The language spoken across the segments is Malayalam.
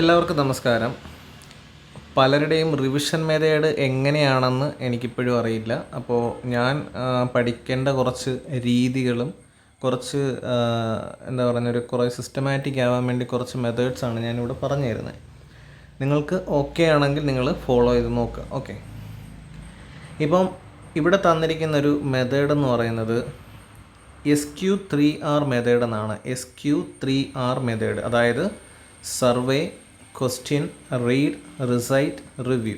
എല്ലാവർക്കും നമസ്കാരം. പലരുടെയും റിവിഷൻ മെത്തേഡ് എങ്ങനെയാണെന്ന് എനിക്കിപ്പോഴും അറിയില്ല. അപ്പോൾ ഞാൻ പഠിക്കേണ്ട കുറച്ച് രീതികളും കുറച്ച് എന്താ പറയുന്ന ഒരു കുറേ സിസ്റ്റമാറ്റിക് ആവാൻ വേണ്ടി കുറച്ച് മെത്തേഡ്സാണ് ഞാനിവിടെ പറഞ്ഞു തരുന്നത് നിങ്ങൾക്ക് ഓക്കെ ആണെങ്കിൽ നിങ്ങൾ ഫോളോ ചെയ്ത് നോക്കുക ഓക്കെ ഇപ്പം ഇവിടെ തന്നിരിക്കുന്ന ഒരു മെത്തേഡ് എന്ന് പറയുന്നത് S Q three R method എന്നാണ്. S Q three R method അതായത് survey question read recite review.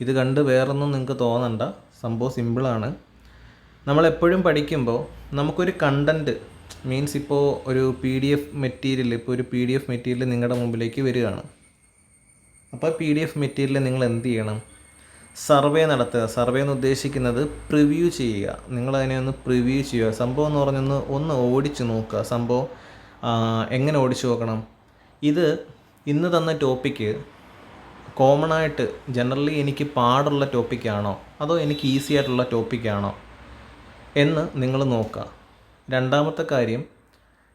ഇത് കണ്ട് വേറൊന്നും നിങ്ങൾക്ക് തോന്നണ്ട. സംഭവം സിമ്പിളാണ് നമ്മളെപ്പോഴും പഠിക്കുമ്പോൾ നമുക്കൊരു കണ്ടന്റ് മീൻസ് ഇപ്പോൾ ഒരു പി ഡി എഫ് മെറ്റീരിയൽ ഇപ്പോൾ ഒരു പി ഡി എഫ് മെറ്റീരിയൽ നിങ്ങളുടെ മുമ്പിലേക്ക് വരികയാണ്. അപ്പോൾ പി ഡി എഫ് മെറ്റീരിയൽ നിങ്ങൾ എന്ത് ചെയ്യണം? സർവേ നടത്തുക. സർവേ എന്ന് ഉദ്ദേശിക്കുന്നത് പ്രിവ്യൂ ചെയ്യുക. നിങ്ങളതിനെ ഒന്ന് പ്രിവ്യൂ ചെയ്യുക. സംഭവം എന്ന് പറഞ്ഞൊന്ന് ഒന്ന് ഓടിച്ച് നോക്കുക. സംഭവം എങ്ങനെ ഓടിച്ചു നോക്കണം? ഇത് ഇന്ന് തന്ന ടോപ്പിക്ക് കോമൺ ആയിട്ട് ജനറലി എനിക്ക് പാടുള്ള ടോപ്പിക്കാണോ അതോ എനിക്ക് ഈസി ആയിട്ടുള്ള ടോപ്പിക്കാണോ എന്ന് നിങ്ങൾ നോക്കുക. രണ്ടാമത്തെ കാര്യം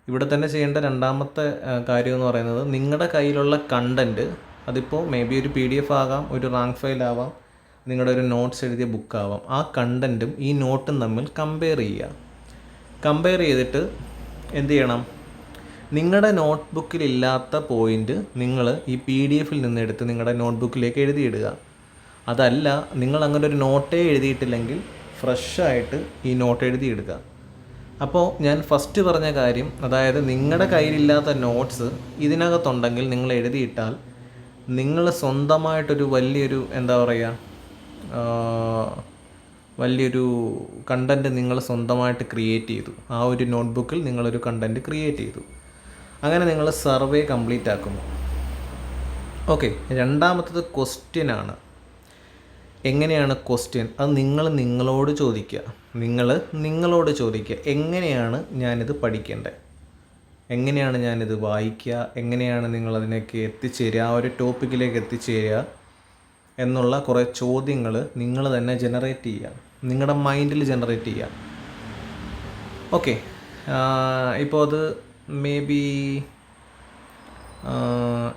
ഇവിടെ തന്നെ ചെയ്യേണ്ട രണ്ടാമത്തെ കാര്യം എന്ന് പറയുന്നത് നിങ്ങളുടെ കയ്യിലുള്ള കണ്ടന്റ് അതിപ്പോൾ മേ ബി ഒരു പി ഡി എഫ് ആകാം ഒരു റാങ്ക് ഫയൽ ആവാം നിങ്ങളുടെ ഒരു നോട്ട്സ് എഴുതിയ ബുക്ക് ആവാം. ആ കണ്ടന്റും ഈ നോട്ടും തമ്മിൽ കമ്പയർ ചെയ്യുക. കമ്പയർ ചെയ്തിട്ട് എന്ത് ചെയ്യണം? നിങ്ങളുടെ നോട്ട്ബുക്കിൽ ഇല്ലാത്ത പോയിന്റ് നിങ്ങൾ ഈ പി ഡി എഫിൽ നിന്ന് എടുത്ത് നിങ്ങളുടെ നോട്ട്ബുക്കിലേക്ക് എഴുതിയിടുക. അതല്ല നിങ്ങൾ അങ്ങനെ ഒരു നോട്ടേ എഴുതിയിട്ടില്ലെങ്കിൽ ഫ്രഷായിട്ട് ഈ നോട്ട് എഴുതിയിടുക. അപ്പോൾ ഞാൻ ഫസ്റ്റ് പറഞ്ഞ കാര്യം അതായത് നിങ്ങളുടെ കയ്യിലില്ലാത്ത നോട്ട്സ് ഇതിനകത്തുണ്ടെങ്കിൽ നിങ്ങൾ എഴുതിയിട്ടാൽ നിങ്ങൾ സ്വന്തമായിട്ടൊരു വലിയൊരു എന്താ പറയുക വലിയൊരു കണ്ടന്റ് നിങ്ങൾ സ്വന്തമായിട്ട് ക്രിയേറ്റ് ചെയ്തു. ആ ഒരു നോട്ട്ബുക്കിൽ നിങ്ങളൊരു കണ്ടന്റ് ക്രിയേറ്റ് ചെയ്തു. അങ്ങനെ നിങ്ങൾ സർവേ കംപ്ലീറ്റ് ആക്കുന്നു. ഓക്കെ രണ്ടാമത്തത് ക്വസ്റ്റ്യൻ ആണ്. എങ്ങനെയാണ് ക്വസ്റ്റ്യൻ അത് നിങ്ങൾ നിങ്ങളോട് ചോദിക്കുക. നിങ്ങൾ നിങ്ങളോട് ചോദിക്കുക. എങ്ങനെയാണ് ഞാനിത് പഠിക്കേണ്ടത്? എങ്ങനെയാണ് ഞാനിത് വായിക്കുക? എങ്ങനെയാണ് നിങ്ങൾ അതിനേക്ക് എത്തിച്ചേരുക? ആ ഒരു ടോപ്പിക്കിലേക്ക് എത്തിച്ചേരുക എന്നുള്ള കുറേ ചോദ്യങ്ങൾ നിങ്ങൾ തന്നെ ജനറേറ്റ് ചെയ്യുക. നിങ്ങളുടെ മൈൻഡിൽ ജനറേറ്റ് ചെയ്യുക. ഓക്കെ ഇപ്പോൾ അത് മേ ബി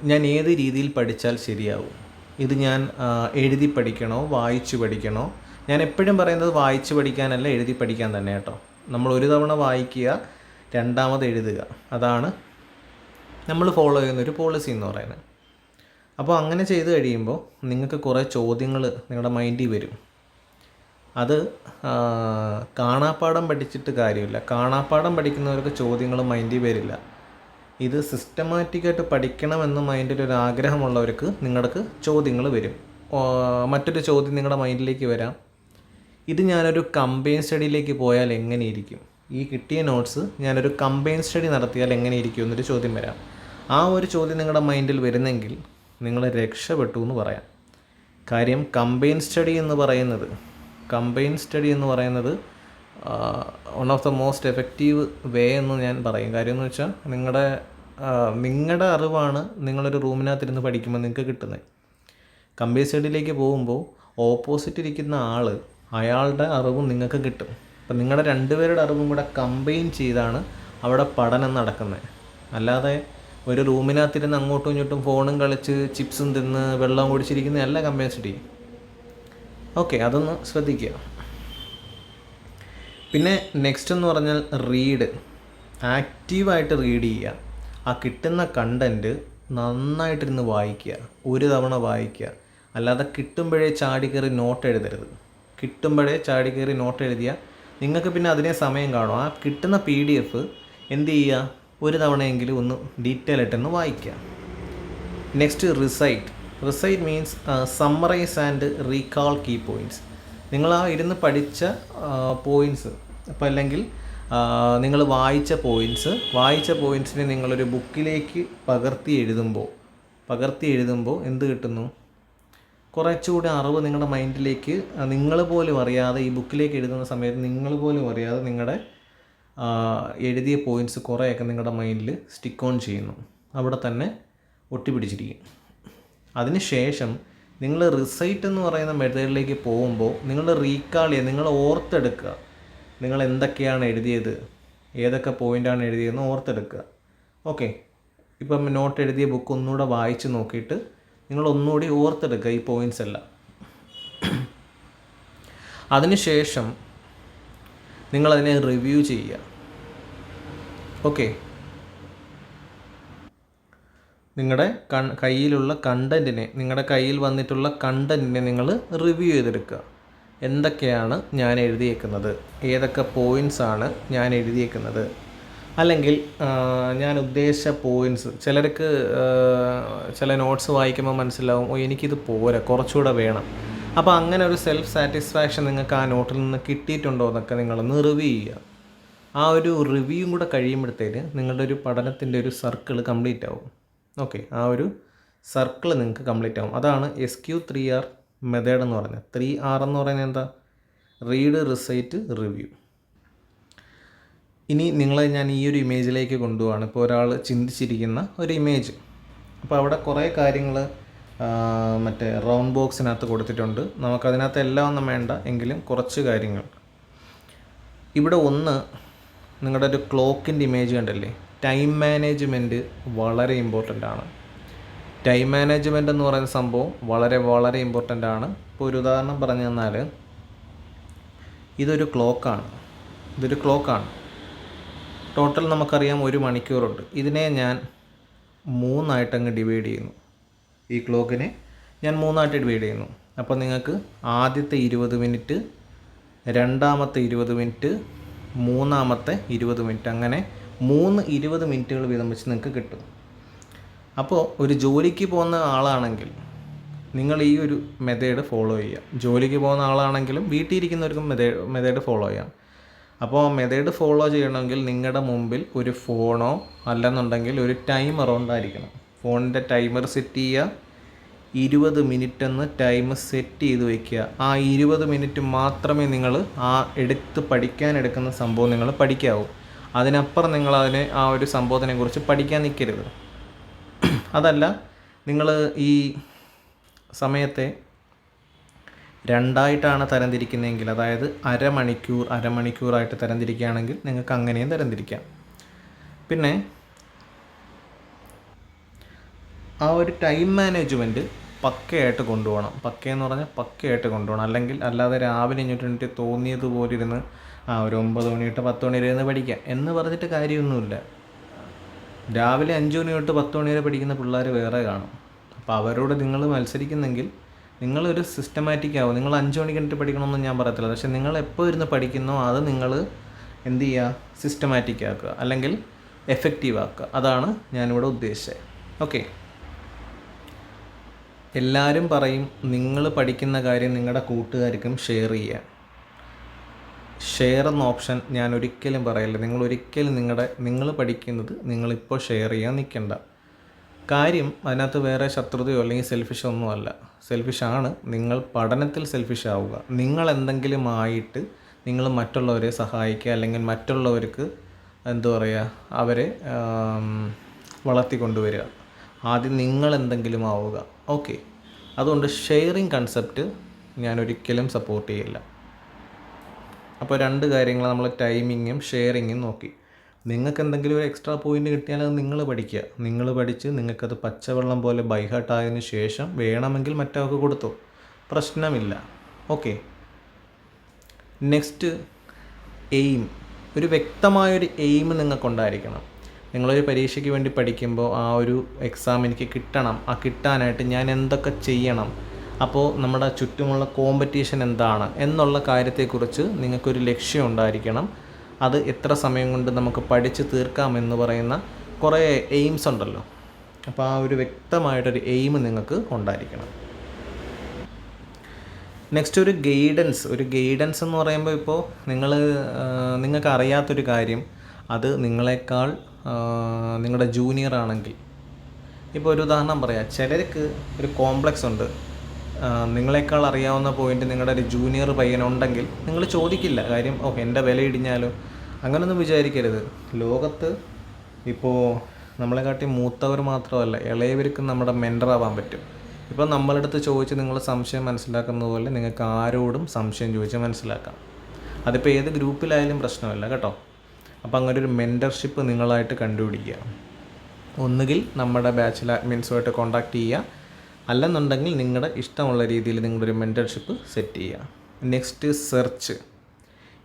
ഞാൻ ഏത് രീതിയിൽ പഠിച്ചാൽ ശരിയാവും? ഇത് ഞാൻ എഴുതി പഠിക്കണോ? വായിച്ചു പഠിക്കണോ? ഞാൻ എപ്പോഴും പറയുന്നത് വായിച്ച് പഠിക്കാനല്ല എഴുതി പഠിക്കാൻ തന്നെ കേട്ടോ. നമ്മൾ ഒരു തവണ വായിക്കുക രണ്ടാമത് എഴുതുക. അതാണ് നമ്മൾ ഫോളോ ചെയ്യുന്ന ഒരു പോളിസി എന്ന് പറയുന്നത്. അപ്പോൾ അങ്ങനെ ചെയ്തു കഴിയുമ്പോൾ നിങ്ങൾക്ക് കുറേ ചോദ്യങ്ങൾ നിങ്ങളുടെ മൈൻഡിൽ വരും. അത് കാണാപ്പാഠം പഠിച്ചിട്ട് കാര്യമില്ല. കാണാപ്പാഠം പഠിക്കുന്നവർക്ക് ചോദ്യങ്ങൾ മൈൻഡിൽ വരില്ല. ഇത് സിസ്റ്റമാറ്റിക്കായിട്ട് പഠിക്കണമെന്ന് മൈൻഡിൽ ഒരു ആഗ്രഹമുള്ളവർക്ക് നിങ്ങൾക്ക് ചോദ്യങ്ങൾ വരും. മറ്റൊരു ചോദ്യം നിങ്ങളുടെ മൈൻഡിലേക്ക് വരാം. ഇത് ഞാനൊരു കമ്പൈൻ സ്റ്റഡിയിലേക്ക് പോയാൽ എങ്ങനെയിരിക്കും ഈ കിട്ടിയ നോട്ട്സ് ഞാനൊരു കമ്പൈൻ സ്റ്റഡി നടത്തിയാൽ എങ്ങനെയിരിക്കും എന്നൊരു ചോദ്യം വരാം. ആ ഒരു ചോദ്യം നിങ്ങളുടെ മൈൻഡിൽ വരുന്നെങ്കിൽ നിങ്ങൾ രക്ഷപ്പെട്ടു എന്ന് പറയാം. കാര്യം കമ്പൈൻ സ്റ്റഡി എന്ന് പറയുന്നത് കമ്പൈൻ സ്റ്റഡി എന്ന് പറയുന്നത് one of the most effective way എന്ന് ഞാൻ പറയും. കാര്യം എന്ന് വെച്ചാൽ നിങ്ങളുടെ നിങ്ങളുടെ അറിവാണ് നിങ്ങളൊരു റൂമിനകത്തിരുന്ന് പഠിക്കുമ്പോൾ നിങ്ങൾക്ക് കിട്ടുന്നത് കമ്പൈൻ സ്റ്റഡിയിലേക്ക് പോകുമ്പോൾ ഓപ്പോസിറ്റ് ഇരിക്കുന്ന ആൾ അയാളുടെ അറിവും നിങ്ങൾക്ക് കിട്ടും. അപ്പം നിങ്ങളുടെ രണ്ടുപേരുടെ അറിവും കൂടെ കമ്പൈൻ ചെയ്താണ് അവിടെ പഠനം നടക്കുന്നത് അല്ലാതെ ഒരു റൂമിനകത്തിരുന്ന് അങ്ങോട്ടും ഇങ്ങോട്ടും ഫോണും കളിച്ച് ചിപ്സും തിന്ന് വെള്ളം കുടിച്ചിരിക്കുന്നതല്ല കമ്പൈൻ സ്റ്റഡി. ഓക്കെ അതൊന്ന് ശ്രദ്ധിക്കുക. പിന്നെ നെക്സ്റ്റ് എന്ന് പറഞ്ഞാൽ റീഡ് ആക്റ്റീവായിട്ട് റീഡ് ചെയ്യുക. ആ കിട്ടുന്ന കണ്ടന്റ് നന്നായിട്ടിരുന്ന് വായിക്കുക. ഒരു തവണ വായിക്കുക. അല്ലാതെ കിട്ടുമ്പോഴേ ചാടി നോട്ട് എഴുതരുത്. കിട്ടുമ്പോഴേ ചാടി നോട്ട് എഴുതിയാൽ നിങ്ങൾക്ക് പിന്നെ അതിനെ സമയം കാണും. ആ കിട്ടുന്ന പി ഡി എഫ് എന്ത് ചെയ്യുക? ഒരു തവണയെങ്കിലും ഒന്ന് ഡീറ്റെയിൽ ആയിട്ടൊന്ന് വായിക്കുക. Next recite recite means summarise and recall key points നിങ്ങൾ ആ ഇരുന്ന് പഠിച്ച പോയിന്റ്സ് അപ്പോൾ അല്ലെങ്കിൽ നിങ്ങൾ വായിച്ച പോയിന്റ്സ് വായിച്ച പോയിന്റ്സിനെ നിങ്ങളൊരു ബുക്കിലേക്ക് പകർത്തി എഴുതുമ്പോൾ പകർത്തി എഴുതുമ്പോൾ എന്ത് കിട്ടുന്നു? കുറച്ചുകൂടി അറിവ് നിങ്ങളുടെ മൈൻഡിലേക്ക് നിങ്ങൾ പോലും അറിയാതെ ഈ ബുക്കിലേക്ക് എഴുതുന്ന സമയത്ത് നിങ്ങൾ പോലും അറിയാതെ നിങ്ങളുടെ എഴുതിയ പോയിന്റ്സ് കുറേയൊക്കെ നിങ്ങളുടെ മൈൻഡിൽ സ്റ്റിക്ക് ഓൺ ചെയ്യുന്നു. അവിടെ തന്നെ ഒട്ടിപ്പിടിച്ചിരിക്കും. അതിന് ശേഷം നിങ്ങൾ റിസൈറ്റ് എന്ന് പറയുന്ന മെത്തേഡിലേക്ക് പോകുമ്പോൾ നിങ്ങൾ റീകാൾ ചെയ്യുക നിങ്ങൾ ഓർത്തെടുക്കുക. നിങ്ങൾ എന്തൊക്കെയാണ് എഴുതിയത് ഏതൊക്കെ പോയിന്റാണ് എഴുതിയതെന്ന് ഓർത്തെടുക്കുക. ഓക്കെ ഇപ്പം നോട്ട് എഴുതിയ ബുക്ക് ഒന്നുകൂടെ വായിച്ച് നോക്കിയിട്ട് നിങ്ങൾ ഒന്നുകൂടി ഓർത്തെടുക്കുക ഈ പോയിന്റ്സ് എല്ലാം. അതിനുശേഷം നിങ്ങളതിനെ റിവ്യൂ ചെയ്യുക. ഓക്കെ നിങ്ങളുടെ കൺ കയ്യിലുള്ള കണ്ടന്റിനെ നിങ്ങളുടെ കയ്യിൽ വന്നിട്ടുള്ള കണ്ടന്റിനെ നിങ്ങൾ റിവ്യൂ ചെയ്തെടുക്കുക. എന്തൊക്കെയാണ് ഞാൻ എഴുതിയേക്കുന്നത്? ഏതൊക്കെ പോയിൻസ് ആണ് ഞാൻ എഴുതിയേക്കുന്നത്? അല്ലെങ്കിൽ ഞാൻ ഉദ്ദേശിച്ച പോയിന്റ്സ് ചിലർക്ക് ചില നോട്ട്സ് വായിക്കുമ്പോൾ മനസ്സിലാവും ഓ എനിക്കിത് പോരാ കുറച്ചുകൂടെ വേണം. അപ്പോൾ അങ്ങനെ ഒരു സെൽഫ് സാറ്റിസ്ഫാക്ഷൻ നിങ്ങൾക്ക് ആ നോട്ടിൽ നിന്ന് കിട്ടിയിട്ടുണ്ടോ എന്നൊക്കെ നിങ്ങളൊന്ന് റിവ്യൂ ചെയ്യുക. ആ ഒരു റിവ്യൂ കൂടെ കഴിയുമ്പോഴത്തേന് നിങ്ങളുടെ ഒരു പഠനത്തിന്റെ ഒരു സർക്കിൾ കംപ്ലീറ്റ് ആവും. ഓക്കെ ആ ഒരു സർക്കിൾ നിങ്ങൾക്ക് കംപ്ലീറ്റ് ആവും. അതാണ് S Q three R method എന്ന് പറയുന്നത്. ത്രീ ആർ എന്ന് പറയുന്നത് എന്താ? റീഡ് റിസൈറ്റ് റിവ്യൂ ഇനി നിങ്ങളെ ഞാൻ ഈ ഒരു ഇമേജിലേക്ക് കൊണ്ടുപോവാണ്. ഇപ്പോൾ ഒരാൾ ചിന്തിച്ചിരിക്കുന്ന ഒരു ഇമേജ് അപ്പോൾ അവിടെ കുറേ കാര്യങ്ങൾ മറ്റേ റൗണ്ട് ബോക്സിനകത്ത് കൊടുത്തിട്ടുണ്ട്. നമുക്കതിനകത്ത് എല്ലാം ഒന്നും വേണ്ട എങ്കിലും കുറച്ച് കാര്യങ്ങൾ. ഇവിടെ ഒന്ന് നിങ്ങളുടെ ഒരു ക്ലോക്കിന്റെ ഇമേജ് കണ്ടല്ലേ? ടൈം മാനേജ്മെന്റ് വളരെ ഇമ്പോർട്ടന്റ് ആണ്. ടൈം മാനേജ്മെന്റ് എന്ന് പറയുന്ന സംഭവം വളരെ വളരെ ഇമ്പോർട്ടന്റ് ആണ്. ഇപ്പോൾ ഒരു ഉദാഹരണം പറഞ്ഞു തന്നാൽ ഇതൊരു ക്ലോക്കാണ് ഇതൊരു ക്ലോക്കാണ് ടോട്ടൽ നമുക്കറിയാം ഒരു മണിക്കൂറുണ്ട്. ഇതിനെ ഞാൻ മൂന്നായിട്ട് അങ്ങ് ഡിവൈഡ് ചെയ്യുന്നു. ഈ ക്ലോക്കിനെ ഞാൻ മൂന്നായിട്ട് ഡിവൈഡ് ചെയ്യുന്നു. അപ്പോൾ നിങ്ങൾക്ക് ആദ്യത്തെ ഇരുപത് മിനിറ്റ് രണ്ടാമത്തെ ഇരുപത് മിനിറ്റ് മൂന്നാമത്തെ ഇരുപത് മിനിറ്റ് അങ്ങനെ മൂന്ന് ഇരുപത് മിനിറ്റുകൾ വീതം വെച്ച് നിങ്ങൾക്ക് കിട്ടും. അപ്പോൾ ഒരു ജോലിക്ക് പോകുന്ന ആളാണെങ്കിൽ നിങ്ങൾ ഈ ഒരു മെത്തേഡ് ഫോളോ ചെയ്യുക. ജോലിക്ക് പോകുന്ന ആളാണെങ്കിലും വീട്ടിൽ ഇരിക്കുന്നവർക്കും മെത്തേഡ് ഫോളോ ചെയ്യാം. അപ്പോൾ ആ മെത്തേഡ് ഫോളോ ചെയ്യണമെങ്കിൽ നിങ്ങളുടെ മുമ്പിൽ ഒരു ഫോണോ അല്ലെന്നുണ്ടെങ്കിൽ ഒരു ടൈമർ ഉണ്ടായിരിക്കണം. ഫോണിന്റെ ടൈമർ സെറ്റ് ചെയ്യുക. ഇരുപത് മിനിറ്റ് എന്ന് ടൈം സെറ്റ് ചെയ്ത് വയ്ക്കുക ആ ഇരുപത് മിനിറ്റ് മാത്രമേ നിങ്ങൾ ആ എടുത്ത് പഠിക്കാൻ എടുക്കുന്ന സംഭവം നിങ്ങൾ പഠിക്കാവൂ. അതിനപ്പുറം നിങ്ങൾ അതിനെ ആ ഒരു സംബോധനയെക്കുറിച്ച് പഠിക്കാൻ നിൽക്കരുത്. അതല്ല നിങ്ങൾ ഈ സമയത്തെ രണ്ടായിട്ടാണ് തരംതിരിക്കുന്നതെങ്കിൽ അതായത് അരമണിക്കൂർ അരമണിക്കൂറായിട്ട് തരംതിരിക്കുകയാണെങ്കിൽ നിങ്ങൾക്ക് അങ്ങനെയും തരംതിരിക്കാം. പിന്നെ ആ ഒരു ടൈം മാനേജ്മെന്റ് പക്കയായിട്ട് കൊണ്ടുപോകണം. പക്കയെന്ന് പറഞ്ഞാൽ പക്കയായിട്ട് കൊണ്ടുപോകണം. അല്ലെങ്കിൽ അല്ലാതെ രാവിലെ എനിക്ക് തോന്നിയതുപോലെ ഇരുന്ന് ആ ഒരു ഒമ്പത് മണി തൊട്ട് പത്ത് മണി വരെ ഇരുന്ന് പഠിക്കാം എന്ന് പറഞ്ഞിട്ട് കാര്യമൊന്നുമില്ല. രാവിലെ അഞ്ച് മണി തൊട്ട് പത്ത് മണി വരെ പഠിക്കുന്ന പിള്ളേർ വേറെ കാണും. അപ്പോൾ അവരോട് നിങ്ങൾ മത്സരിക്കുന്നെങ്കിൽ നിങ്ങളൊരു സിസ്റ്റമാറ്റിക് ആവും. നിങ്ങൾ അഞ്ച് മണിക്ക് എന്നിട്ട് പഠിക്കണമെന്ന് ഞാൻ പറയത്തില്ല. പക്ഷേ നിങ്ങൾ എപ്പോൾ ഇരുന്ന് പഠിക്കുന്നോ അത് നിങ്ങൾ എന്ത് ചെയ്യുക? സിസ്റ്റമാറ്റിക് ആക്കുക. അല്ലെങ്കിൽ എഫക്റ്റീവ് ആക്കുക. അതാണ് ഞാനിവിടെ ഉദ്ദേശിച്ചത്. ഓക്കെ എല്ലാവരും പറയും നിങ്ങൾ പഠിക്കുന്ന കാര്യം നിങ്ങളുടെ കൂട്ടുകാർക്കും ഷെയർ ചെയ്യുക. ഷെയർ എന്ന ഓപ്ഷൻ ഞാൻ ഒരിക്കലും പറയില്ല. നിങ്ങൾ ഒരിക്കലും നിങ്ങളുടെ നിങ്ങൾ പഠിക്കുന്നത് നിങ്ങളിപ്പോൾ ഷെയർ ചെയ്യാൻ നിൽക്കണ്ട കാര്യം അതിനകത്ത് വേറെ ശത്രുതയോ അല്ലെങ്കിൽ സെൽഫിഷോ ഒന്നുമല്ല സെൽഫിഷാണ് നിങ്ങൾ പഠനത്തിൽ സെൽഫിഷ് ആവുക. നിങ്ങൾ എന്തെങ്കിലും ആയിട്ട് നിങ്ങൾ മറ്റുള്ളവരെ സഹായിക്കുക അല്ലെങ്കിൽ മറ്റുള്ളവർക്ക് എന്താ പറയുക അവരെ വളർത്തിക്കൊണ്ടുവരിക. ആദ്യം നിങ്ങൾ എന്തെങ്കിലും ആവുക. ഓക്കെ അതുകൊണ്ട് ഷെയറിങ് കൺസെപ്റ്റ് ഞാൻ ഒരിക്കലും സപ്പോർട്ട് ചെയ്യില്ല. അപ്പോൾ രണ്ട് കാര്യങ്ങൾ നമ്മൾ ടൈമിങ്ങും ഷെയറിങ്ങും നോക്കി. നിങ്ങൾക്ക് എന്തെങ്കിലും ഒരു എക്സ്ട്രാ പോയിന്റ് കിട്ടിയാൽ അത് നിങ്ങൾ പഠിക്കുക. നിങ്ങൾ പഠിച്ച് നിങ്ങൾക്കത് പച്ചവെള്ളം പോലെ ബൈഹാർട്ട് ആയതിനു ശേഷം വേണമെങ്കിൽ മറ്റവർക്ക് കൊടുത്തു? പ്രശ്നമില്ല. ഓക്കെ നെക്സ്റ്റ് എയിം ഒരു വ്യക്തമായൊരു എയിം നിങ്ങൾക്കുണ്ടായിരിക്കണം. നിങ്ങളൊരു പരീക്ഷയ്ക്ക് വേണ്ടി പഠിക്കുമ്പോൾ ആ ഒരു എക്സാം എനിക്ക് കിട്ടണം. ആ കിട്ടാനായിട്ട് ഞാൻ എന്തൊക്കെ ചെയ്യണം? അപ്പോൾ നമ്മുടെ ചുറ്റുമുള്ള കോമ്പറ്റീഷൻ എന്താണ് എന്നുള്ള കാര്യത്തെക്കുറിച്ച് നിങ്ങൾക്കൊരു ലക്ഷ്യം ഉണ്ടായിരിക്കണം. അത് എത്ര സമയം കൊണ്ട് നമുക്ക് പഠിച്ച് തീർക്കാമെന്ന് പറയുന്ന കുറേ എയിംസ് ഉണ്ടല്ലോ. അപ്പോൾ ആ ഒരു വ്യക്തമായിട്ടൊരു എയിം നിങ്ങൾക്ക് ഉണ്ടായിരിക്കണം. നെക്സ്റ്റ് ഒരു ഗൈഡൻസ് ഒരു ഗൈഡൻസ് എന്ന് പറയുമ്പോൾ ഇപ്പോൾ നിങ്ങൾ നിങ്ങൾക്ക് അറിയാത്തൊരു കാര്യം. അത് നിങ്ങളെക്കാൾ നിങ്ങളുടെ ജൂനിയർ ആണെങ്കിൽ. ഇപ്പോൾ ഒരു ഉദാഹരണം പറയാം. ചിലർക്ക് ഒരു കോംപ്ലക്സ് ഉണ്ട്. നിങ്ങളെക്കാൾ അറിയാവുന്ന പോയിന്റ് നിങ്ങളുടെ ഒരു ജൂനിയർ പയ്യനുണ്ടെങ്കിൽ നിങ്ങൾ ചോദിക്കില്ല. കാര്യം ഓ എന്റെ വില ഇടിഞ്ഞാലോ? അങ്ങനൊന്നും വിചാരിക്കരുത്. ലോകത്ത് ഇപ്പോൾ നമ്മളെക്കാട്ടി മൂത്തവർ മാത്രമല്ല ഇളയവർക്കും നമ്മുടെ മെന്ററാവാൻ പറ്റും. ഇപ്പോൾ നമ്മളടുത്ത് ചോദിച്ച് നിങ്ങൾ സംശയം മനസ്സിലാക്കുന്നത് പോലെ നിങ്ങൾക്ക് ആരോടും സംശയം ചോദിച്ച് മനസ്സിലാക്കാം. അതിപ്പോൾ ഏത് ഗ്രൂപ്പിലായാലും പ്രശ്നമല്ല കേട്ടോ. അപ്പോൾ അങ്ങനെ ഒരു മെന്റർഷിപ്പ് നിങ്ങളായിട്ട് കണ്ടുപിടിക്കുക. ഒന്നുകിൽ നമ്മുടെ ബാച്ചിലർ അഡ്മിൻസുമായിട്ട് കോൺടാക്റ്റ് ചെയ്യുക. അല്ലെന്നുണ്ടെങ്കിൽ നിങ്ങളുടെ ഇഷ്ടമുള്ള രീതിയിൽ നിങ്ങളുടെ ഒരു മെന്റർഷിപ്പ് സെറ്റ് ചെയ്യുക. നെക്സ്റ്റ് സെർച്ച്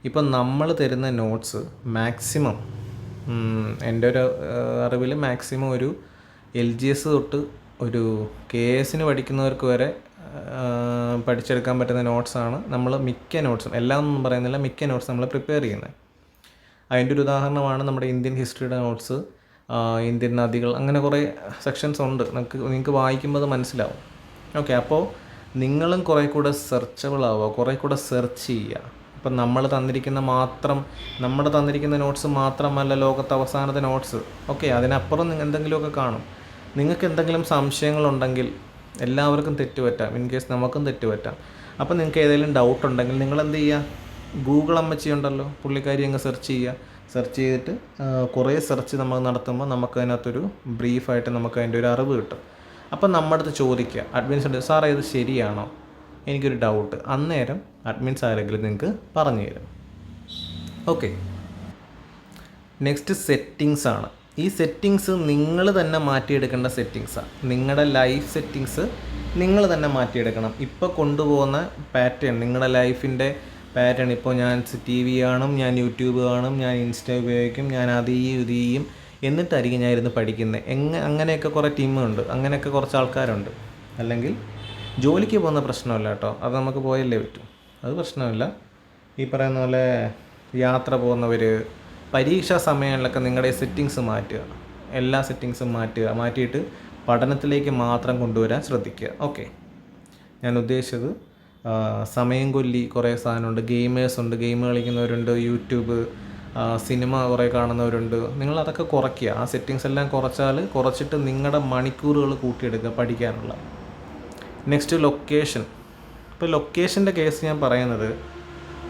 ഇപ്പം നമ്മൾ തരുന്ന നോട്ട്സ് മാക്സിമം എന്റെ ഒരു അറിവിൽ മാക്സിമം ഒരു എൽ ജി എസ് തൊട്ട് ഒരു കെ എസിന് പഠിക്കുന്നവർക്ക് വരെ പഠിച്ചെടുക്കാൻ പറ്റുന്ന നോട്ട്സാണ് നമ്മൾ മിക്ക നോട്ട്സും എല്ലാം ഒന്നും പറയുന്നില്ല മിക്ക നോട്ട്സ് നമ്മൾ പ്രിപ്പയർ ചെയ്യുന്നത്. അതിന്റെ ഒരു ഉദാഹരണമാണ് നമ്മുടെ ഇന്ത്യൻ ഹിസ്റ്ററിയുടെ നോട്ട്സ് ഇന്ത്യൻ നദികൾ അങ്ങനെ കുറേ സെക്ഷൻസ് ഉണ്ട്. നിങ്ങൾക്ക് നിങ്ങൾക്ക് വായിക്കുമ്പോൾ അത് മനസ്സിലാവും. ഓക്കെ അപ്പോൾ നിങ്ങളും കുറേ കൂടെ സെർച്ചബിൾ ആവുക കുറേ കൂടെ സെർച്ച് ചെയ്യുക. ഇപ്പം നമ്മൾ തന്നിരിക്കുന്ന മാത്രം നമ്മുടെ തന്നിരിക്കുന്ന നോട്ട്സ് മാത്രമല്ല ലോകത്തെ അവസാനത്തെ നോട്ട്സ് ഓക്കെ അതിനപ്പുറം നിങ്ങൾ എന്തെങ്കിലുമൊക്കെ കാണും. നിങ്ങൾക്ക് എന്തെങ്കിലും സംശയങ്ങളുണ്ടെങ്കിൽ എല്ലാവർക്കും തെറ്റുപറ്റാം. ഇൻ കേസ് നമുക്കും തെറ്റുപറ്റാം. അപ്പം നിങ്ങൾക്ക് ഏതെങ്കിലും ഡൗട്ട് ഉണ്ടെങ്കിൽ നിങ്ങൾ എന്ത് ചെയ്യുക? ഗൂഗിൾ അമ്മച്ചി ഉണ്ടല്ലോ പുള്ളിക്കാരി അങ്ങ് സെർച്ച് ചെയ്യുക. സെർച്ച് ചെയ്തിട്ട് കുറേ സെർച്ച് നമ്മൾ നടത്തുമ്പോൾ നമുക്ക് അതിനകത്തൊരു ബ്രീഫായിട്ട് നമുക്ക് അതിന്റെ ഒരു അറിവ് കിട്ടും. അപ്പം നമ്മുടെ അടുത്ത് ചോദിക്കുക അഡ്മിൻസ് സാറേ ഇത് ശരിയാണോ? എനിക്കൊരു ഡൗട്ട് അന്നേരം അഡ്മിൻസ് ആരെങ്കിലും നിങ്ങൾക്ക് പറഞ്ഞു തരും. ഓക്കെ നെക്സ്റ്റ് സെറ്റിങ്സ് ആണ്. ഈ സെറ്റിങ്സ് നിങ്ങൾ തന്നെ മാറ്റിയെടുക്കേണ്ട സെറ്റിങ്സാണ് നിങ്ങളുടെ ലൈഫ് സെറ്റിങ്സ് നിങ്ങൾ തന്നെ മാറ്റിയെടുക്കണം. ഇപ്പോൾ കൊണ്ടുപോകുന്ന പാറ്റേൺ നിങ്ങളുടെ ലൈഫിന്റെ പാറ്റേൺ ഇപ്പോൾ ഞാൻ ടി വി കാണും ഞാൻ യൂട്യൂബ് കാണും ഞാൻ ഇൻസ്റ്റ ഉപയോഗിക്കും ഞാൻ അത് ചെയ്യും ഇത് ചെയ്യും. എന്നിട്ടായിരിക്കും ഞാൻ ഇരുന്ന് പഠിക്കുന്നത്. എങ്ങ അങ്ങനെയൊക്കെ കുറേ ടീമുണ്ട് അങ്ങനെയൊക്കെ കുറച്ച് ആൾക്കാരുണ്ട്. അല്ലെങ്കിൽ ജോലിക്ക് പോകുന്ന പ്രശ്നമല്ല കേട്ടോ. അത് നമുക്ക് പോയല്ലേ പറ്റൂ. അത് പ്രശ്നമില്ല. ഈ പറയുന്ന പോലെ യാത്ര പോകുന്നവർ പരീക്ഷാ സമയങ്ങളിലൊക്കെ നിങ്ങളുടെ സെറ്റിങ്സ് മാറ്റുക. എല്ലാ സെറ്റിങ്സും മാറ്റുക. മാറ്റിയിട്ട് പഠനത്തിലേക്ക് മാത്രം കൊണ്ടുവരാൻ ശ്രദ്ധിക്കുക. ഓക്കെ. ഞാൻ ഉദ്ദേശിച്ചത് സമയം കൊല്ലി കുറേ സാധനമുണ്ട്. ഗെയിമേഴ്സ് ഉണ്ട് ഗെയിം കളിക്കുന്നവരുണ്ട് യൂട്യൂബ് സിനിമ കുറേ കാണുന്നവരുണ്ട്. നിങ്ങൾ അതൊക്കെ കുറയ്ക്കുക. ആ സെറ്റിങ്സ് എല്ലാം കുറച്ചാൽ കുറച്ചിട്ട് നിങ്ങളുടെ മണിക്കൂറുകൾ കൂട്ടിയെടുക്കുക പഠിക്കാനുള്ള. നെക്സ്റ്റ് ലൊക്കേഷൻ ഇപ്പോൾ ലൊക്കേഷന്റെ കേസ് ഞാൻ പറയുന്നത്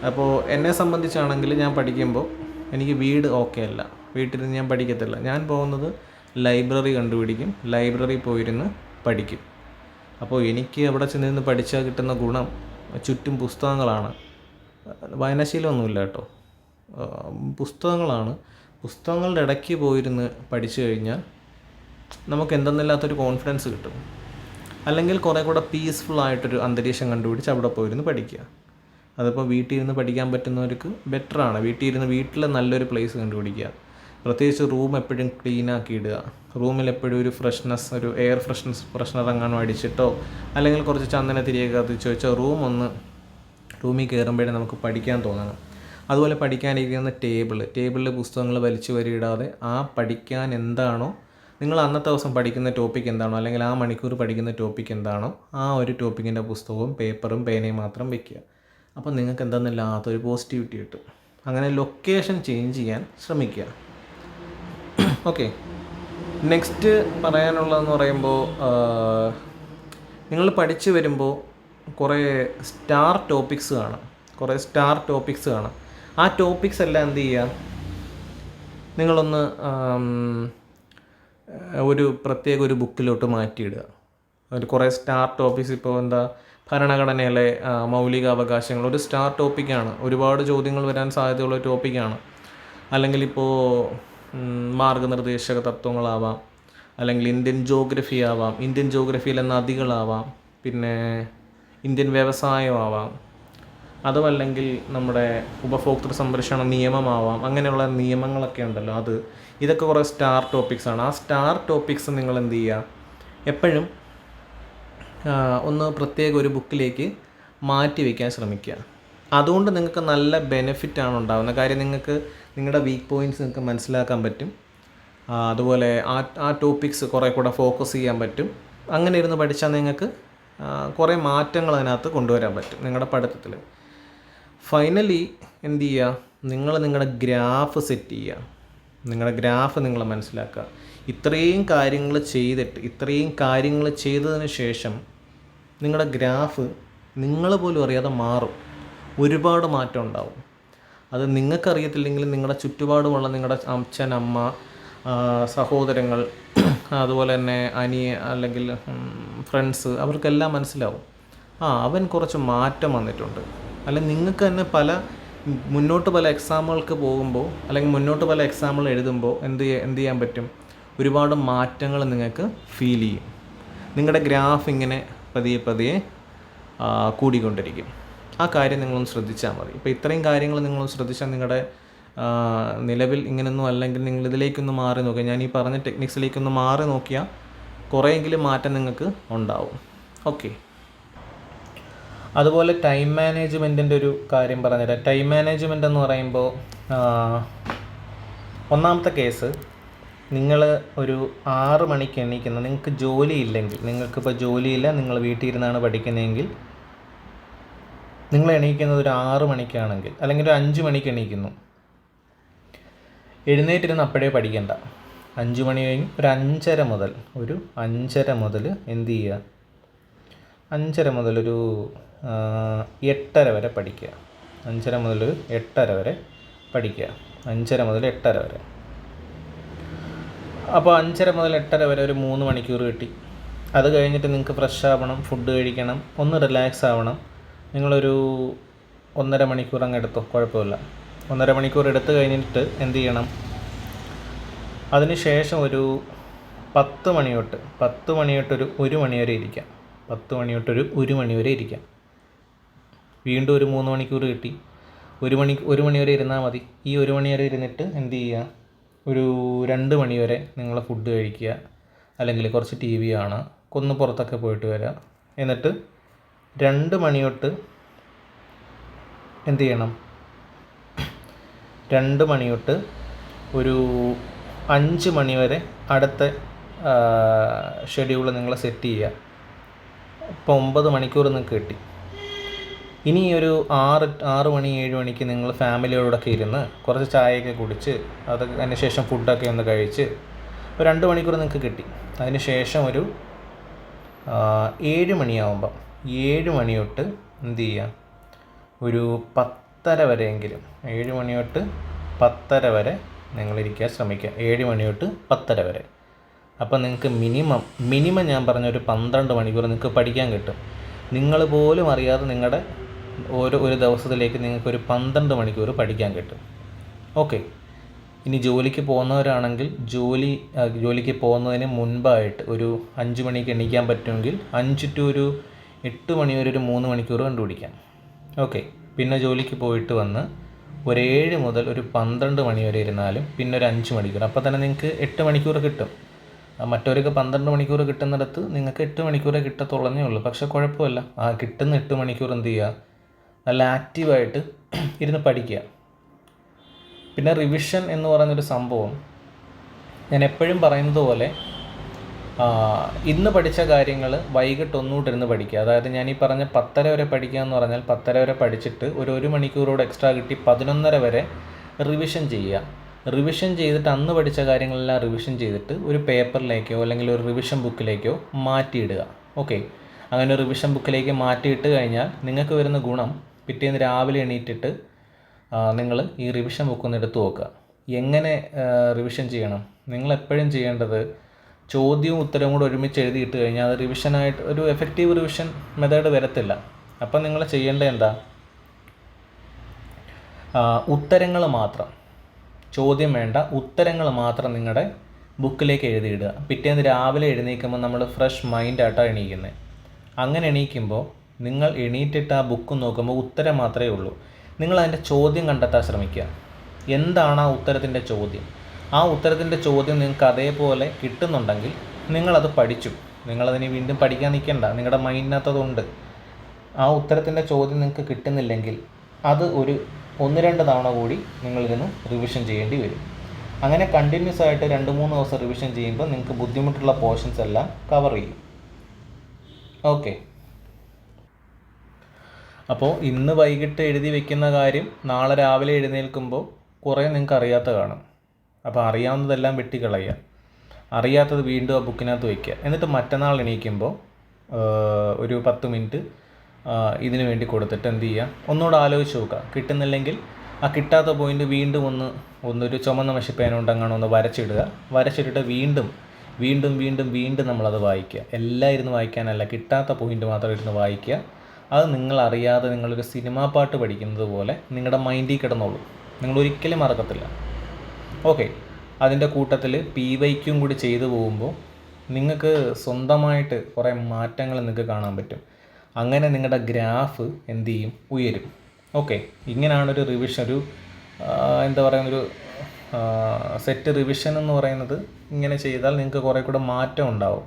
അപ്പോൾ എന്നെ സംബന്ധിച്ചാണെങ്കിൽ ഞാൻ പഠിക്കുമ്പോൾ എനിക്ക് വീട് ഓക്കെ അല്ല. വീട്ടിൽ ഞാൻ പഠിക്കത്തില്ല. ഞാൻ പോകുന്നത് ലൈബ്രറി കണ്ടുപിടിക്കും. ലൈബ്രറി പോയിരുന്ന് പഠിക്കും. അപ്പോൾ എനിക്ക് അവിടെ ചെന്നിരുന്ന് പഠിച്ചാൽ കിട്ടുന്ന ഗുണം ചുറ്റും പുസ്തകങ്ങളാണ്. വായനാശീലമൊന്നുമില്ല കേട്ടോ. പുസ്തകങ്ങളാണ്. പുസ്തകങ്ങളുടെ ഇടയ്ക്ക് പോയിരുന്ന് പഠിച്ചു കഴിഞ്ഞാൽ നമുക്ക് എന്തെന്നില്ലാത്തൊരു കോൺഫിഡൻസ് കിട്ടും. അല്ലെങ്കിൽ കുറേ കൂടെ പീസ്ഫുൾ ആയിട്ടൊരു അന്തരീക്ഷം കണ്ടുപിടിച്ച് അവിടെ പോയിരുന്ന് പഠിക്കുക. അതിപ്പോൾ വീട്ടിൽ ഇരുന്ന് പഠിക്കാൻ പറ്റുന്നവർക്ക് ബെറ്ററാണ് വീട്ടിൽ ഇരുന്ന് വീട്ടിൽ നല്ലൊരു പ്ലേസ് കണ്ടുപിടിക്കുക. പ്രത്യേകിച്ച് റൂം എപ്പോഴും ക്ലീൻ ആക്കി ഇടുക. റൂമിൽ എപ്പോഴും ഒരു ഫ്രഷ്നെസ് ഒരു എയർ ഫ്രഷ്നെസ് ഫ്രഷ്നർ എങ്ങാനും അടിച്ചിട്ടോ അല്ലെങ്കിൽ കുറച്ച് ചന്ദന തിരികെ കത്തിച്ച് വെച്ചോ റൂം ഒന്ന് റൂമിൽ കയറുമ്പോഴേ നമുക്ക് പഠിക്കാൻ തോന്നണം. അതുപോലെ പഠിക്കാനിരിക്കുന്ന ടേബിൾ ടേബിളിൽ പുസ്തകങ്ങൾ വലിച്ചു വരിയിടാതെ ആ പഠിക്കാൻ എന്താണോ നിങ്ങൾ അന്നത്തെ ദിവസം പഠിക്കുന്ന ടോപ്പിക് എന്താണോ അല്ലെങ്കിൽ ആ മണിക്കൂർ പഠിക്കുന്ന ടോപ്പിക് എന്താണോ ആ ഒരു ടോപ്പിക്കിന്റെ പുസ്തകവും പേപ്പറും പേനയും മാത്രം വെക്കുക. അപ്പോൾ നിങ്ങൾക്ക് എന്തെന്നില്ലാത്തൊരു പോസിറ്റിവിറ്റി കിട്ടും. അങ്ങനെ ലൊക്കേഷൻ ചേഞ്ച് ചെയ്യാൻ ശ്രമിക്കുക. ഓക്കെ. നെക്സ്റ്റ് പറയാനുള്ളതെന്ന് പറയുമ്പോൾ നിങ്ങൾ പഠിച്ചു വരുമ്പോൾ കുറേ സ്റ്റാർ ടോപ്പിക്സ് കാണാം. കുറേ സ്റ്റാർ ടോപ്പിക്സ് കാണാം. ആ ടോപ്പിക്സ് എല്ലാം എന്ത് ചെയ്യുക നിങ്ങളൊന്ന് ഒരു പ്രത്യേക ഒരു ബുക്കിലോട്ട് മാറ്റിയിടുക. ഒരു കുറേ സ്റ്റാർ ടോപ്പിക്സ് ഇപ്പോൾ എന്താ ഭരണഘടനയിലെ മൗലിക അവകാശങ്ങൾ ഒരു സ്റ്റാർ ടോപ്പിക്കാണ് ഒരുപാട് ചോദ്യങ്ങൾ വരാൻ സാധ്യതയുള്ള ടോപ്പിക്കാണ് അല്ലെങ്കിൽ ഇപ്പോൾ മാർഗനിർദ്ദേശക തത്വങ്ങളാവാം. അല്ലെങ്കിൽ ഇന്ത്യൻ ജോഗ്രഫി ആവാം. ഇന്ത്യൻ ജോഗ്രഫിയിലെ നദികളാവാം പിന്നെ ഇന്ത്യൻ വ്യവസായമാവാം അതുമല്ലെങ്കിൽ നമ്മുടെ ഉപഭോക്തൃ സംരക്ഷണ നിയമമാവാം. അങ്ങനെയുള്ള നിയമങ്ങളൊക്കെ ഉണ്ടല്ലോ അത്. ഇതൊക്കെ കുറേ സ്റ്റാർ ടോപ്പിക്സ് ആണ്. ആ സ്റ്റാർ ടോപ്പിക്സ് നിങ്ങൾ എന്ത് ചെയ്യുക എപ്പോഴും ഒന്ന് പ്രത്യേക ഒരു ബുക്കിലേക്ക് മാറ്റി വയ്ക്കാൻ ശ്രമിക്കുക. അതുകൊണ്ട് നിങ്ങൾക്ക് നല്ല ബെനിഫിറ്റാണ് ഉണ്ടാകുന്നത് കാര്യം നിങ്ങൾക്ക് നിങ്ങളുടെ വീക്ക് പോയിന്റ്സ് നിങ്ങൾക്ക് മനസ്സിലാക്കാൻ പറ്റും. അതുപോലെ ആ ആ ടോപ്പിക്സ് കുറേ കൂടെ ഫോക്കസ് ചെയ്യാൻ പറ്റും. അങ്ങനെ ഇരുന്ന് പഠിച്ചാൽ നിങ്ങൾക്ക് കുറേ മാറ്റങ്ങൾ അതിനകത്ത് കൊണ്ടുവരാൻ പറ്റും നിങ്ങളുടെ പഠിത്തത്തിൽ ഫൈനലി എന്ത് ചെയ്യുക? നിങ്ങൾ നിങ്ങളുടെ ഗ്രാഫ് സെറ്റ് ചെയ്യുക. നിങ്ങളുടെ ഗ്രാഫ് നിങ്ങൾ മനസ്സിലാക്കുക. ഇത്രയും കാര്യങ്ങൾ ചെയ്തിട്ട് ഇത്രയും കാര്യങ്ങൾ ചെയ്തതിന് ശേഷം നിങ്ങളുടെ ഗ്രാഫ് നിങ്ങൾ പോലും അറിയാതെ മാറും. ഒരുപാട് മാറ്റം ഉണ്ടാവും. അത് നിങ്ങൾക്കറിയത്തില്ലെങ്കിൽ നിങ്ങളുടെ ചുറ്റുപാടുമുള്ള നിങ്ങളുടെ അച്ഛൻ അമ്മ സഹോദരങ്ങൾ അതുപോലെ തന്നെ അനിയ അല്ലെങ്കിൽ ഫ്രണ്ട്സ് അവർക്കെല്ലാം മനസ്സിലാവും. ആ അവൻ കുറച്ച് മാറ്റം വന്നിട്ടുണ്ട്. അല്ലെങ്കിൽ നിങ്ങൾക്ക് തന്നെ പല മുന്നോട്ട് പല എക്സാമുകൾക്ക് പോകുമ്പോൾ അല്ലെങ്കിൽ മുന്നോട്ട് പല എക്സാമുകൾ എഴുതുമ്പോൾ എന്ത് എന്ത് ചെയ്യാൻ പറ്റും? ഒരുപാട് മാറ്റങ്ങൾ നിങ്ങൾക്ക് ഫീൽ ചെയ്യും. നിങ്ങളുടെ ഗ്രാഫ് ഇങ്ങനെ പതിയെ പതിയെ കൂടിക്കൊണ്ടിരിക്കും. ആ കാര്യം നിങ്ങളൊന്ന് ശ്രദ്ധിച്ചാൽ മതി. ഇപ്പോൾ ഇത്രയും കാര്യങ്ങൾ നിങ്ങളൊന്ന് ശ്രദ്ധിച്ചാൽ നിങ്ങളുടെ നിലവിൽ ഇങ്ങനെയൊന്നും അല്ലെങ്കിൽ നിങ്ങൾ ഇതിലേക്കൊന്ന് മാറി നോക്കുക. ഞാൻ ഈ പറഞ്ഞ ടെക്നിക്സിലേക്കൊന്ന് മാറി നോക്കിയാൽ കുറേയെങ്കിലും മാറ്റം നിങ്ങൾക്ക് ഉണ്ടാവും. ഓക്കെ അതുപോലെ ടൈം മാനേജ്മെന്റിന്റെ ഒരു കാര്യം പറഞ്ഞുതരാം. ടൈം മാനേജ്മെന്റ് എന്ന് പറയുമ്പോൾ ഒന്നാമത്തെ കേസ് നിങ്ങൾ ഒരു ആറ് മണിക്ക് എണീക്കുന്ന. നിങ്ങൾക്ക് ജോലിയില്ലെങ്കിൽ നിങ്ങൾക്കിപ്പോൾ ജോലിയില്ല നിങ്ങൾ വീട്ടിൽ ഇരുന്നാണ് പഠിക്കുന്നതെങ്കിൽ നിങ്ങൾ എണീക്കുന്നത് ഒരു ആറ് മണിക്കാണെങ്കിൽ അല്ലെങ്കിൽ ഒരു അഞ്ച് മണിക്ക് എണീക്കുന്നു. എഴുന്നേറ്റിരുന്ന് അപ്പോഴേ പഠിക്കണ്ട. അഞ്ച് മണി കഴിഞ്ഞ് ഒരു അഞ്ചര മുതൽ ഒരു അഞ്ചര മുതൽ എന്ത് ചെയ്യുക? അഞ്ചര മുതലൊരു എട്ടര വരെ പഠിക്കുക. അഞ്ചര മുതൽ എട്ടര വരെ പഠിക്കുക. അഞ്ചര മുതൽ എട്ടര വരെ. അപ്പോൾ അഞ്ചര മുതൽ എട്ടര വരെ ഒരു മൂന്ന് മണിക്കൂർ കിട്ടി. അത് കഴിഞ്ഞിട്ട് നിങ്ങൾക്ക് ഫ്രഷ് ആവണം ഫുഡ് കഴിക്കണം ഒന്ന് റിലാക്സ് ആവണം. നിങ്ങളൊരു ഒന്നര മണിക്കൂർ അങ്ങ് എടുത്തോ? കുഴപ്പമില്ല. ഒന്നര മണിക്കൂർ എടുത്തു കഴിഞ്ഞിട്ട് എന്ത് ചെയ്യണം? അതിന് ശേഷം ഒരു പത്ത് മണി തൊട്ട് പത്ത് മണി തൊട്ടൊരു ഒരു മണി വരെ ഇരിക്കാം. പത്ത് മണി തൊട്ടൊരു ഒരു മണി വരെ ഇരിക്കാം. വീണ്ടും ഒരു മൂന്ന് മണിക്കൂർ കിട്ടി. ഒരു മണി ഒരു മണി വരെ ഇരുന്നാൽ മതി. ഈ ഒരു മണി വരെ ഇരുന്നിട്ട് എന്ത് ചെയ്യുക? ഒരു രണ്ട് മണി വരെ നിങ്ങൾ ഫുഡ് കഴിക്കുക. അല്ലെങ്കിൽ കുറച്ച് ടി വി കാണുക. കൊന്ന് പുറത്തൊക്കെ പോയിട്ട് വരിക എന്നിട്ട് രണ്ട് മണി തൊട്ട് എന്ത് ചെയ്യണം? രണ്ട് മണി തൊട്ട് ഒരു അഞ്ച് മണി വരെ അടുത്ത ഷെഡ്യൂൾ നിങ്ങൾ സെറ്റ് ചെയ്യുക ഇപ്പോൾ ഒമ്പത് മണിക്കൂർ നിങ്ങൾക്ക് കിട്ടി. ഇനി ഒരു ആറ് ആറ് മണി ഏഴ് മണിക്ക് നിങ്ങൾ ഫാമിലിയോടൊക്കെ ഇരുന്ന് കുറച്ച് ചായയൊക്കെ കുടിച്ച് അത് അതിന് ശേഷം ഫുഡൊക്കെ ഒന്ന് കഴിച്ച് ഒരു രണ്ട് മണിക്കൂർ നിങ്ങൾക്ക് കിട്ടി. അതിന് ശേഷം ഒരു ഏഴ് മണിയാവുമ്പം ഏഴ് മണി തൊട്ട് എന്ത് ചെയ്യുക ഒരു പത്തര വരെയെങ്കിലും. ഏഴ് മണി തൊട്ട് പത്തര വരെ നിങ്ങളിരിക്കാൻ ശ്രമിക്കുക. ഏഴ് മണി തൊട്ട് പത്തര വരെ. അപ്പോൾ നിങ്ങൾക്ക് മിനിമം മിനിമം ഞാൻ പറഞ്ഞ ഒരു പന്ത്രണ്ട് മണിക്കൂർ നിങ്ങൾക്ക് പഠിക്കാൻ കിട്ടും. നിങ്ങൾ പോലും അറിയാതെ നിങ്ങളുടെ ഓരോ ഒരു ദിവസത്തിലേക്ക് നിങ്ങൾക്ക് ഒരു പന്ത്രണ്ട് മണിക്കൂർ പഠിക്കാൻ കിട്ടും. ഓക്കെ. ഇനി ജോലിക്ക് പോകുന്നവരാണെങ്കിൽ ജോലി ജോലിക്ക് പോകുന്നതിന് മുൻപായിട്ട് ഒരു അഞ്ച് മണിക്ക് എണീക്കാൻ പറ്റുമെങ്കിൽ അഞ്ച് ടു ഒരു എട്ട് മണി വരെ ഒരു മൂന്ന് മണിക്കൂർ കണ്ടുപിടിക്കാം. ഓക്കെ പിന്നെ ജോലിക്ക് പോയിട്ട് വന്ന് ഒരു ഏഴ് മുതൽ ഒരു പന്ത്രണ്ട് മണി വരെ ഇരുന്നാലും പിന്നെ ഒരു അഞ്ച് മണിക്കൂർ. അപ്പോൾ തന്നെ നിങ്ങൾക്ക് എട്ട് മണിക്കൂർ കിട്ടും. മറ്റവർക്ക് പന്ത്രണ്ട് മണിക്കൂർ കിട്ടുന്നിടത്ത് നിങ്ങൾക്ക് എട്ട് മണിക്കൂറേ കിട്ടത്തുള്ളതേ ഉള്ളൂ. പക്ഷെ കുഴപ്പമില്ല. ആ കിട്ടുന്ന എട്ട് മണിക്കൂർ എന്ത് ചെയ്യുക നല്ല ആക്റ്റീവായിട്ട് ഇരുന്ന് പഠിക്കുക. പിന്നെ റിവിഷൻ എന്ന് പറയുന്നൊരു സംഭവം. ഞാൻ എപ്പോഴും പറയുന്നത് പോലെ ഇന്ന് പഠിച്ച കാര്യങ്ങൾ വൈകിട്ട് ഒന്നുകൂടെ ഇരുന്ന് പഠിക്കുക. അതായത് ഞാൻ ഈ പറഞ്ഞ പത്തര വരെ പഠിക്കുക എന്ന് പറഞ്ഞാൽ പത്തര വരെ പഠിച്ചിട്ട് ഒരു ഒരു മണിക്കൂറോട് എക്സ്ട്രാ കിട്ടി പതിനൊന്നര വരെ റിവിഷൻ ചെയ്യുക. റിവിഷൻ ചെയ്തിട്ട് അന്ന് പഠിച്ച കാര്യങ്ങളെല്ലാം റിവിഷൻ ചെയ്തിട്ട് ഒരു പേപ്പറിലേക്കോ അല്ലെങ്കിൽ ഒരു റിവിഷൻ ബുക്കിലേക്കോ മാറ്റിയിടുക. ഓക്കെ അങ്ങനെ ഒരു റിവിഷൻ ബുക്കിലേക്ക് മാറ്റിയിട്ട് കഴിഞ്ഞാൽ നിങ്ങൾക്ക് വരുന്ന ഗുണം പിറ്റേന്ന് രാവിലെ എണീറ്റിട്ട് നിങ്ങൾ ഈ റിവിഷൻ ബുക്ക് ഒന്ന് എടുത്തു നോക്കുക. എങ്ങനെ റിവിഷൻ ചെയ്യണം? നിങ്ങൾ എപ്പോഴും ചെയ്യേണ്ടത് ചോദ്യവും ഉത്തരവും കൂടെ ഒരുമിച്ച് എഴുതിയിട്ട് കഴിഞ്ഞാൽ അത് റിവിഷനായിട്ട് ഒരു എഫക്റ്റീവ് റിവിഷൻ മെത്തേഡ് വരത്തില്ല. അപ്പം നിങ്ങൾ ചെയ്യേണ്ടത് എന്താ? ഉത്തരങ്ങൾ മാത്രം. ചോദ്യം വേണ്ട ഉത്തരങ്ങൾ മാത്രം നിങ്ങളുടെ ബുക്കിലേക്ക് എഴുതിയിടുക. പിറ്റേന്ന് രാവിലെ എഴുന്നേൽക്കുമ്പോൾ നമ്മൾ ഫ്രഷ് മൈൻഡായിട്ടാണ് എണീക്കുന്നത്. അങ്ങനെ എണീക്കുമ്പോൾ നിങ്ങൾ എണീറ്റിട്ട് ആ ബുക്ക് നോക്കുമ്പോൾ ഉത്തരം മാത്രമേ ഉള്ളൂ. നിങ്ങൾ അതിന്റെ ചോദ്യം കണ്ടെത്താൻ ശ്രമിക്കുക. എന്താണ് ആ ഉത്തരത്തിന്റെ ചോദ്യം? ആ ഉത്തരത്തിന്റെ ചോദ്യം നിങ്ങൾക്ക് അതേപോലെ കിട്ടുന്നുണ്ടെങ്കിൽ നിങ്ങളത് പഠിച്ചു. നിങ്ങളതിനെ വീണ്ടും പഠിക്കാൻ നിൽക്കേണ്ട. നിങ്ങളുടെ മൈൻഡിനകത്തതുണ്ട്. ആ ഉത്തരത്തിന്റെ ചോദ്യം നിങ്ങൾക്ക് കിട്ടുന്നില്ലെങ്കിൽ അത് ഒരു ഒന്ന് രണ്ട് തവണ കൂടി നിങ്ങളിരുന്ന് റിവിഷൻ ചെയ്യേണ്ടി വരും. അങ്ങനെ കണ്ടിന്യൂസ് ആയിട്ട് രണ്ട് മൂന്ന് ദിവസം റിവിഷൻ ചെയ്യുമ്പോൾ നിങ്ങൾക്ക് ബുദ്ധിമുട്ടുള്ള പോർഷൻസ് എല്ലാം കവർ ചെയ്യും. ഓക്കെ അപ്പോൾ ഇന്ന് വൈകിട്ട് എഴുതി വെക്കുന്ന കാര്യം നാളെ രാവിലെ എഴുന്നേൽക്കുമ്പോൾ കുറേ നിങ്ങൾക്ക് അറിയാത്ത കാണും അപ്പോൾ അറിയാവുന്നതെല്ലാം വെട്ടിക്കളയുക. അറിയാത്തത് വീണ്ടും ആ ബുക്കിനകത്ത് വയ്ക്കുക. എന്നിട്ട് മറ്റന്നാൾ എണീക്കുമ്പോൾ ഒരു പത്ത് മിനിറ്റ് ഇതിനു വേണ്ടി കൊടുത്തിട്ട് എന്ത് ചെയ്യുക? ഒന്നുകൂടെ ആലോചിച്ച് നോക്കുക. കിട്ടുന്നില്ലെങ്കിൽ ആ കിട്ടാത്ത പോയിന്റ് വീണ്ടും ഒന്ന് ഒന്നൊരു ചുമന്ന മഷിപ്പേനുണ്ട് അങ്ങനെ ഒന്ന് വരച്ചിടുക. വരച്ചിട്ടിട്ട് വീണ്ടും വീണ്ടും വീണ്ടും വീണ്ടും നമ്മളത് വായിക്കുക. എല്ലാം ഇരുന്ന് വായിക്കാനല്ല കിട്ടാത്ത പോയിന്റ് മാത്രം ഇരുന്ന് വായിക്കുക. അത് നിങ്ങൾ അറിയാതെ നിങ്ങളൊരു സിനിമാ പാട്ട് പഠിക്കുന്നത് പോലെ നിങ്ങളുടെ മൈൻഡിൽ കിടന്നോളൂ. നിങ്ങൾ ഒരിക്കലും മറക്കത്തില്ല. ഓക്കെ അതിന്റെ കൂട്ടത്തിൽ പി വൈക്കും കൂടി ചെയ്തു പോകുമ്പോൾ നിങ്ങൾക്ക് സ്വന്തമായിട്ട് കുറേ മാറ്റങ്ങൾ നിങ്ങൾക്ക് കാണാൻ പറ്റും. അങ്ങനെ നിങ്ങളുടെ ഗ്രാഫ് എന്ത് ചെയ്യും? ഉയരും. ഓക്കെ ഇങ്ങനെയാണൊരു റിവിഷൻ ഒരു എന്താ പറയുന്നൊരു സെറ്റ് റിവിഷൻ എന്ന് പറയുന്നത് ഇങ്ങനെ ചെയ്താൽ നിങ്ങൾക്ക് കുറേ കൂടെ മാറ്റം ഉണ്ടാവും.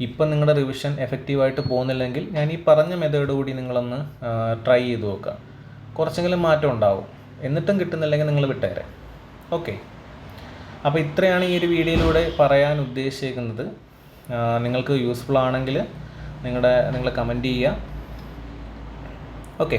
ഇപ്പം നിങ്ങളുടെ റിവിഷൻ എഫക്റ്റീവായിട്ട് പോകുന്നില്ലെങ്കിൽ ഞാൻ ഈ പറഞ്ഞ മെത്തേഡ് കൂടി നിങ്ങളൊന്ന് ട്രൈ ചെയ്ത് നോക്കുക. കുറച്ചെങ്കിലും മാറ്റം ഉണ്ടാവും. എന്നിട്ടും കിട്ടുന്നില്ലെങ്കിൽ നിങ്ങൾ വിട്ടേരെ. ഓക്കെ. അപ്പോൾ ഇത്രയാണ് ഈ ഒരു വീഡിയോയിലൂടെ പറയാൻ ഉദ്ദേശിക്കുന്നത് നിങ്ങൾക്ക് യൂസ്ഫുൾ ആണെങ്കിൽ നിങ്ങളുടെ നിങ്ങൾ കമന്റ് ചെയ്യുക. ഓക്കെ.